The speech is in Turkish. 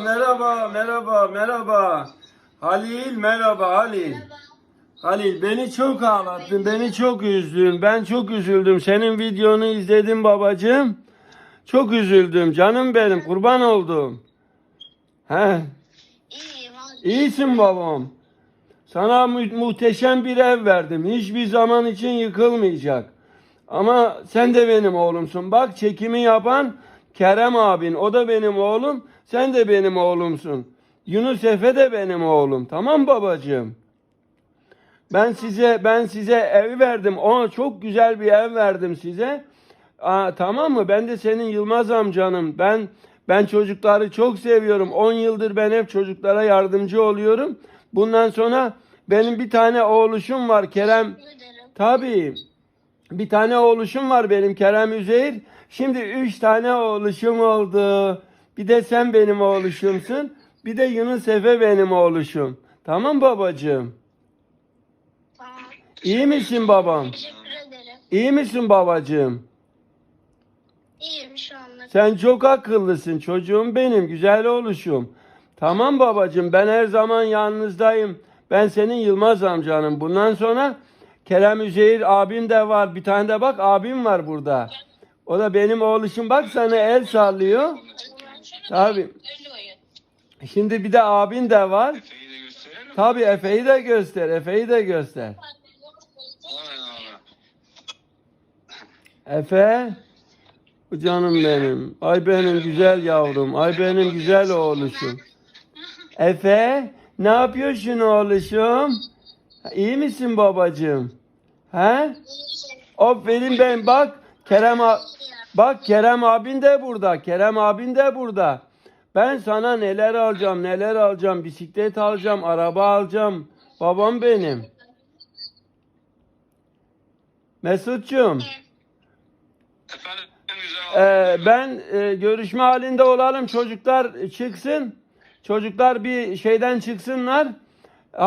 Merhaba, merhaba, merhaba. Halil, merhaba Halil. Halil beni çok ağlattın, beni çok üzdün. Ben çok üzüldüm. Senin videonu izledim babacığım. Çok üzüldüm. Canım benim, kurban oldum. He, iyisin babam. Sana mu- muhteşem bir ev verdim. Hiçbir zaman için yıkılmayacak. Ama sen de benim oğlumsun. Bak çekimi yapan Kerem abin. O da benim oğlum. Sen de benim oğlumsun. Yunus Efe de benim oğlum. Tamam babacığım. Ben size ben size ev verdim. Ona çok güzel bir ev verdim size. Aa, tamam mı? Ben de senin Yılmaz amcanım. Ben ben çocukları çok seviyorum. 10 yıldır ben hep çocuklara yardımcı oluyorum. Bundan sonra benim bir tane oğluşum var Kerem. Tabii. Bir tane oğluşum var benim Kerem Üzeyir. Şimdi üç tane oğluşum oldu. Bir de sen benim oğluşumsun. Bir de Yunus Efe benim oğluşum. Tamam babacığım. Tamam. İyi misin babam? Teşekkür ederim. İyi misin babacığım? İyiyim şu anlık. Sen çok akıllısın çocuğum benim güzel oğluşum. Tamam babacığım ben her zaman yanınızdayım. Ben senin Yılmaz amcanım. Bundan sonra Kerem Üzeyir abim de var. Bir tane de bak abim var burada. O da benim oğluşum. Bak sana el sallıyor. Tabii. Şimdi bir de abin de var. Tabii Efe'yi de göster. Efe'yi de göster. Efe. Canım benim. Ay benim güzel yavrum. Ay benim güzel oğluşum. Efe. Ne yapıyorsun oğluşum? İyi misin babacığım? He? Aferin ben bak. Kerem a- Bak Kerem abin de burada. Kerem abin de burada. Ben sana neler alacağım, neler alacağım. Bisiklet alacağım, araba alacağım. Babam benim. Mesut'cum. Efendim. Ee, ben e, görüşme halinde olalım. Çocuklar çıksın. Çocuklar bir şeyden çıksınlar.